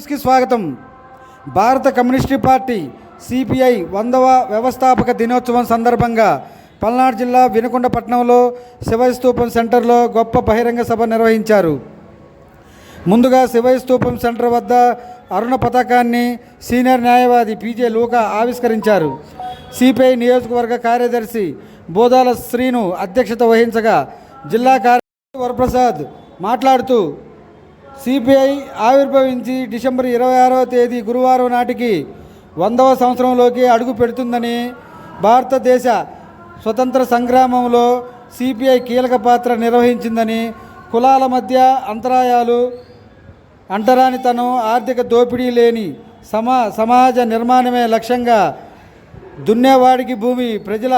న్యూస్కి స్వాగతం. భారత కమ్యూనిస్టు పార్టీ సిపిఐ వందవ వ్యవస్థాపక దినోత్సవం సందర్భంగా పల్నాడు జిల్లా వినుకొండ పట్టణంలో శివయ్య సెంటర్లో గొప్ప బహిరంగ సభ నిర్వహించారు. ముందుగా శివస్తూపం సెంటర్ వద్ద అరుణ పతాకాన్ని సీనియర్ న్యాయవాది పీజే లూకా ఆవిష్కరించారు. సిపిఐ నియోజకవర్గ కార్యదర్శి బోదాల శ్రీను అధ్యక్షత వహించగా జిల్లా కార్యదర్శి వరప్రసాద్ మాట్లాడుతూ సిపిఐ ఆవిర్భవించి డిసెంబర్ ఇరవై ఆరవ తేదీ గురువారం నాటికి వందవ సంవత్సరంలోకి అడుగు పెడుతుందని భారతదేశ స్వతంత్ర సంగ్రామంలో సిపిఐ కీలక పాత్ర నిర్వహించిందని కులాల మధ్య అంతరాయాలు అంటరానితనం ఆర్థిక దోపిడీ లేని సమా సమాజ నిర్మాణమే లక్ష్యంగా దున్నేవాడికి భూమి ప్రజల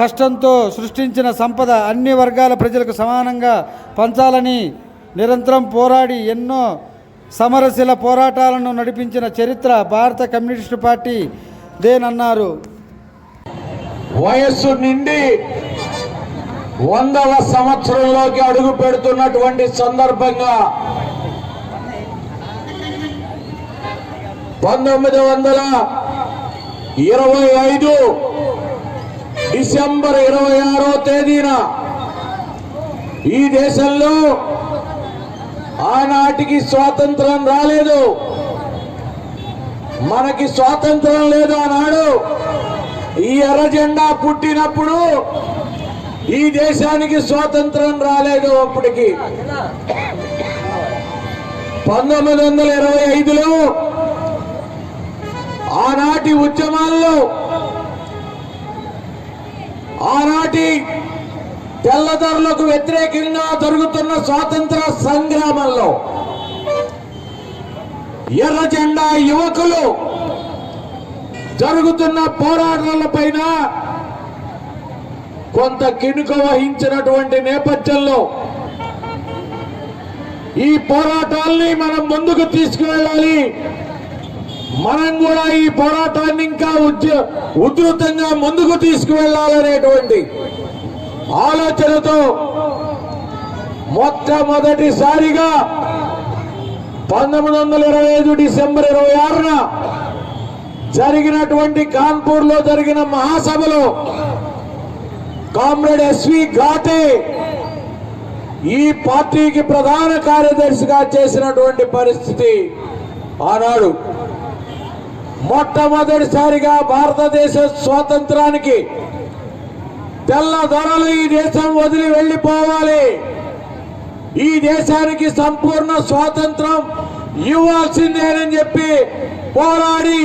కష్టంతో సృష్టించిన సంపద అన్ని వర్గాల ప్రజలకు సమానంగా పంచాలని నిరంతరం పోరాడి ఎన్నో సమరశిల పోరాటాలను నడిపించిన చరిత్ర భారత కమ్యూనిస్టు పార్టీ దేనన్నారు వయస్సు నిండి వందల సంవత్సరంలోకి అడుగు పెడుతున్నటువంటి సందర్భంగా పంతొమ్మిది వందల ఇరవై ఐదు డిసెంబర్ ఇరవై ఆరో తేదీన ఈ దేశంలో ఆనాటికి స్వాతంత్రం రాలేదు. మనకి స్వాతంత్రం లేదు ఆనాడు. ఈ ఎర్రజెండా పుట్టినప్పుడు ఈ దేశానికి స్వాతంత్రం రాలేదు అప్పటికి. పంతొమ్మిది వందల ఇరవై ఐదులో ఆనాటి ఉద్యమాల్లో ఆనాటి తెల్లదొరలకు వ్యతిరేకంగా జరుగుతున్న స్వాతంత్ర సంగ్రామంలో ఎర్ర జెండా యువకులు జరుగుతున్న పోరాటాల పైన కొంత కినుక వహించినటువంటి నేపథ్యంలో ఈ పోరాటాల్ని మనం ముందుకు తీసుకువెళ్ళాలి. మనం కూడా ఈ పోరాటాన్ని ఇంకా ఉద్య ఉధృతంగా ముందుకు తీసుకువెళ్ళాలనేటువంటి ఆలోచనతో మొట్టమొదటిసారిగా పంతొమ్మిది వందల ఇరవై ఐదు డిసెంబర్ ఇరవై ఆరున జరిగినటువంటి కాన్పూర్లో జరిగిన మహాసభలో కామ్రేడ్ ఎస్వి ఘాటే ఈ పార్టీకి ప్రధాన కార్యదర్శిగా చేసినటువంటి పరిస్థితి ఆనాడు. మొట్టమొదటిసారిగా భారతదేశ స్వాతంత్రానికి తెల్ల దొరలు ఈ దేశం వదిలి వెళ్ళిపోవాలి. ఈ దేశానికి సంపూర్ణ స్వాతంత్రం ఇవ్వాల్సిందేనని చెప్పి పోరాడి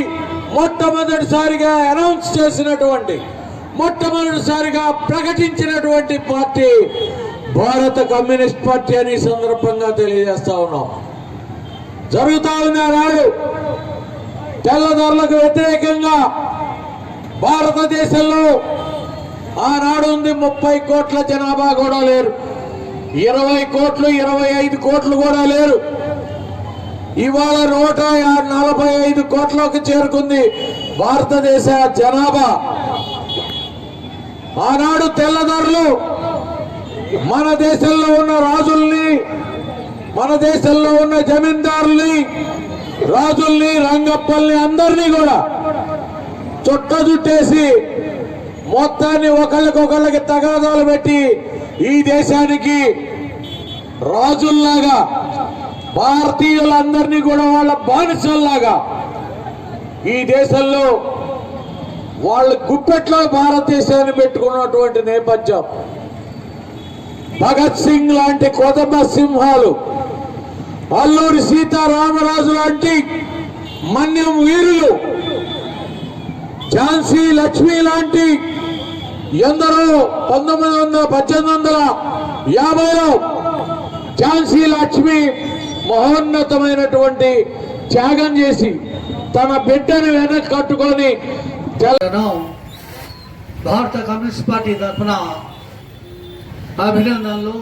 మొట్టమొదటిసారిగా అనౌన్స్ చేసినటువంటి మొట్టమొదటిసారిగా ప్రకటించినటువంటి పార్టీ భారత కమ్యూనిస్ట్ పార్టీ అని సందర్భంగా తెలియజేస్తా ఉన్నాం. జరుగుతా ఉంది ఆనాడు. తెల్లదొరలకు వ్యతిరేకంగా భారతదేశంలో ఆనాడు ఉంది ముప్పై కోట్ల జనాభా కూడా లేరు. ఇరవై కోట్లు ఇరవై ఐదు కోట్లు కూడా లేరు. ఇవాళ నూట నలభై ఐదు కోట్లకు చేరుకుంది భారతదేశ జనాభా. ఆనాడు తెల్లదారులు మన దేశంలో ఉన్న రాజుల్ని మన దేశంలో ఉన్న జమీందారుల్ని రాజుల్ని రంగప్పల్ని అందరినీ కూడా చుట్ట చుట్టేసి మొత్తాన్ని ఒకళ్ళకొకళ్ళకి తగాదాలు పెట్టి ఈ దేశానికి రాజుల్లాగా భారతీయులందరినీ కూడా వాళ్ళ బానిసల్లాగా ఈ దేశంలో వాళ్ళ గుప్పెట్లో భారతదేశాన్ని పెట్టుకున్నటువంటి నేపథ్యం. భగత్ సింగ్ లాంటి కొదమ సింహాలు అల్లూరి సీతారామరాజు లాంటి మన్యం వీరులు ఝాన్సీ లక్ష్మి లాంటి ఎందరో పంతొమ్మిది వందల పద్దెనిమిది వందల యాభైలో ఝాన్సీ లక్ష్మి మహోన్నతమైనటువంటి త్యాగం చేసి తన బిడ్డను వెనక్కి కట్టుకొని భారత కమ్యూనిస్ట్ పార్టీ తరఫున అభినందనలు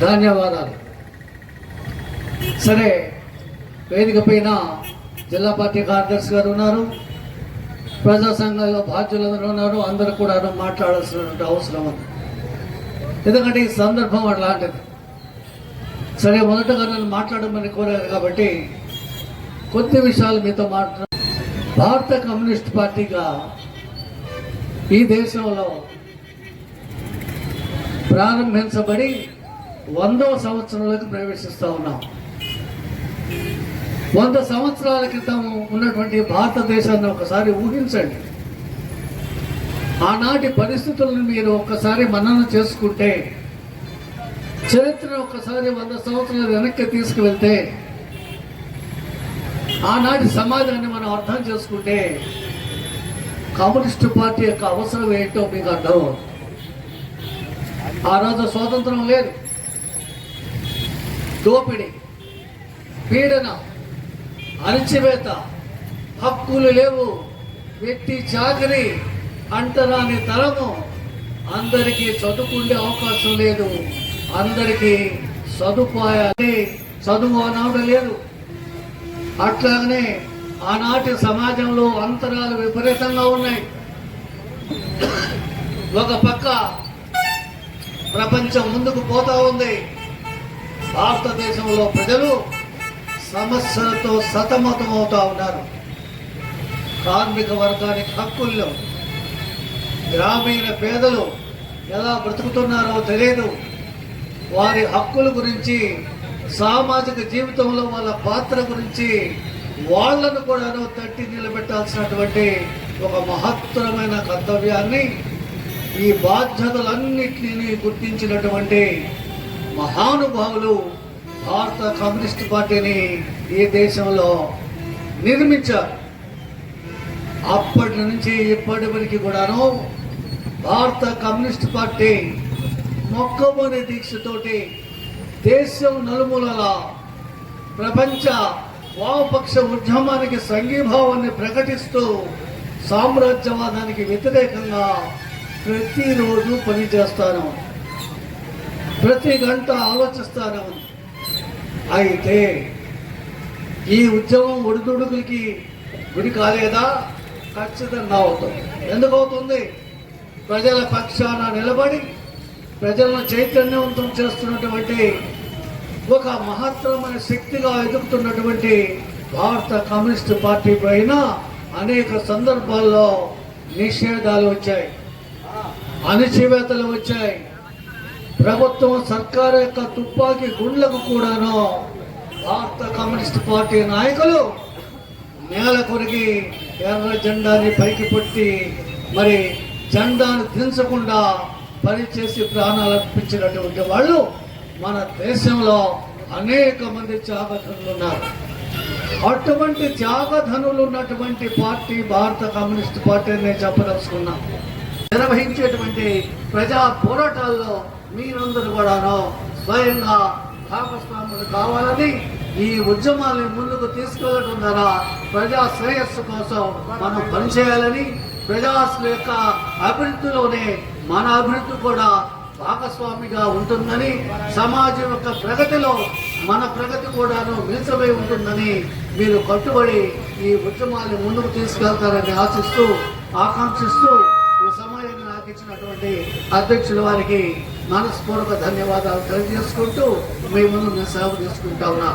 ధన్యవాదాలు. సరే వేదిక పైన జిల్లా పార్టీ కార్యదర్శి గారు ఉన్నారు. ప్రజా సంఘాల్లో బాధ్యులందరూ ఉన్నారు అందరూ కూడా మాట్లాడాల్సినటువంటి అవసరం ఉంది. ఎందుకంటే ఈ సందర్భం అట్లాంటిది. సరే మొదటగా నన్ను మాట్లాడమని కోరారు కాబట్టి కొద్ది విషయాలు మీతో మాట్లా భారత కమ్యూనిస్ట్ పార్టీగా ఈ దేశంలో ప్రారంభించబడి వందవ సంవత్సరంలోకి ప్రవేశిస్తూ ఉన్నాం. వంద సంవత్సరాల క్రితం ఉన్నటువంటి భారతదేశాన్ని ఒకసారి ఊహించండి. ఆనాటి పరిస్థితులను మీరు ఒక్కసారి మననం చేసుకుంటే చరిత్రను ఒక్కసారి వంద సంవత్సరాలు వెనక్కి తీసుకువెళ్తే ఆనాటి సమాజాన్ని మనం అర్థం చేసుకుంటే కమ్యూనిస్టు పార్టీ యొక్క అవసరం ఏంటో మీకు అర్థం ఆ రోజు స్వాతంత్రం లేదు. దోపిడీ పీడన అణచివేత. హక్కులు లేవు. వ్యక్తి చాకరి అంటరాని తరము. అందరికీ చదువుకుండే అవకాశం లేదు. అందరికీ సదుపాయాన్ని చదువు అనవడం లేదు. అట్లాగనే ఆనాటి సమాజంలో అంతరాలు విపరీతంగా ఉన్నాయి. ఒక పక్క ప్రపంచం ముందుకు పోతా ఉంది. భారతదేశంలో ప్రజలు సమస్యలతో సతమతమవుతూ ఉన్నారు. కార్మిక వర్గానికి హక్కుల్లో గ్రామీణ పేదలు ఎలా బ్రతుకుతున్నారో తెలియదు వారి హక్కుల గురించి సామాజిక జీవితంలో వాళ్ళ పాత్ర గురించి వాళ్ళను కూడా తట్టి నిలబెట్టాల్సినటువంటి ఒక మహత్తరమైన కర్తవ్యాన్ని ఈ బాధ్యతలన్నింటినీ గుర్తించినటువంటి మహానుభావులు భారత కమ్యూనిస్ట్ పార్టీని ఈ దేశంలో నిర్మించారు. అప్పటి నుంచి ఇప్పటి వరకు కూడాను భారత కమ్యూనిస్ట్ పార్టీ మొక్కబోని దీక్షతోటి దేశం నలుమూలల ప్రపంచ వామపక్ష ఉద్యమానికి సంఘీభావాన్ని ప్రకటిస్తూ సామ్రాజ్యవాదానికి వ్యతిరేకంగా ప్రతిరోజు పనిచేస్తాను. ప్రతి గంట ఆలోచిస్తాను. అయితే ఈ ఉద్యమం ఒడిదుడుకులకి గురి కాలేదా? ఖచ్చితంగా అవుతుంది ఎందుకు అవుతుంది ప్రజల పక్షాన నిలబడి ప్రజలను చైతన్యవంతం చేస్తున్నటువంటి ఒక మహత్తరమైన శక్తిగా ఎదుగుతున్నటువంటి భారత కమ్యూనిస్ట్ పార్టీ పైన అనేక సందర్భాల్లో నిషేధాలు వచ్చాయి. అణచివేతలు వచ్చాయి. ప్రభుత్వం సర్కార యొక్క తుపాకీ గుండ్లకు కూడాను భారత కమ్యూనిస్ట్ పార్టీ నాయకులు నేల కొరిగి ఎర్ర జెండాని పైకి పట్టి మరి జెండాను దించకుండా పనిచేసి ప్రాణాలు అర్పించినటువంటి వాళ్ళు మన దేశంలో అనేక మంది త్యాగధనులు ఉన్నారు. అటువంటి త్యాగధనులు ఉన్నటువంటి పార్టీ భారత కమ్యూనిస్ట్ పార్టీ అని నేను చెప్పదలుచుకున్నాను నిర్వహించేటువంటి ప్రజా పోరాటాల్లో మీరందరూ కూడాను స్వయంగా భాగస్వాములు కావాలని ఈ ఉద్యమాన్ని ముందుకు తీసుకెళ్ళడం ద్వారా ప్రజా శ్రేయస్సు కోసం మనం పనిచేయాలని ప్రజా యొక్క అభివృద్ధిలోనే మన అభివృద్ధి కూడా భాగస్వామిగా ఉంటుందని సమాజం యొక్క ప్రగతిలో మన ప్రగతి కూడాను మిలితమై ఉంటుందని మీరు కట్టుబడి ఈ ఉద్యమాన్ని ముందుకు తీసుకెళ్తారని ఆశిస్తూ ఆకాంక్షిస్తూ ఈ సమయాన్ని నాకు ఇచ్చినటువంటి అధ్యక్షుల వారికి మనస్పూర్వక ధన్యవాదాలు తెలియజేసుకుంటూ మీ ముందు నేను సేవ తీసుకుంటా ఉన్నా.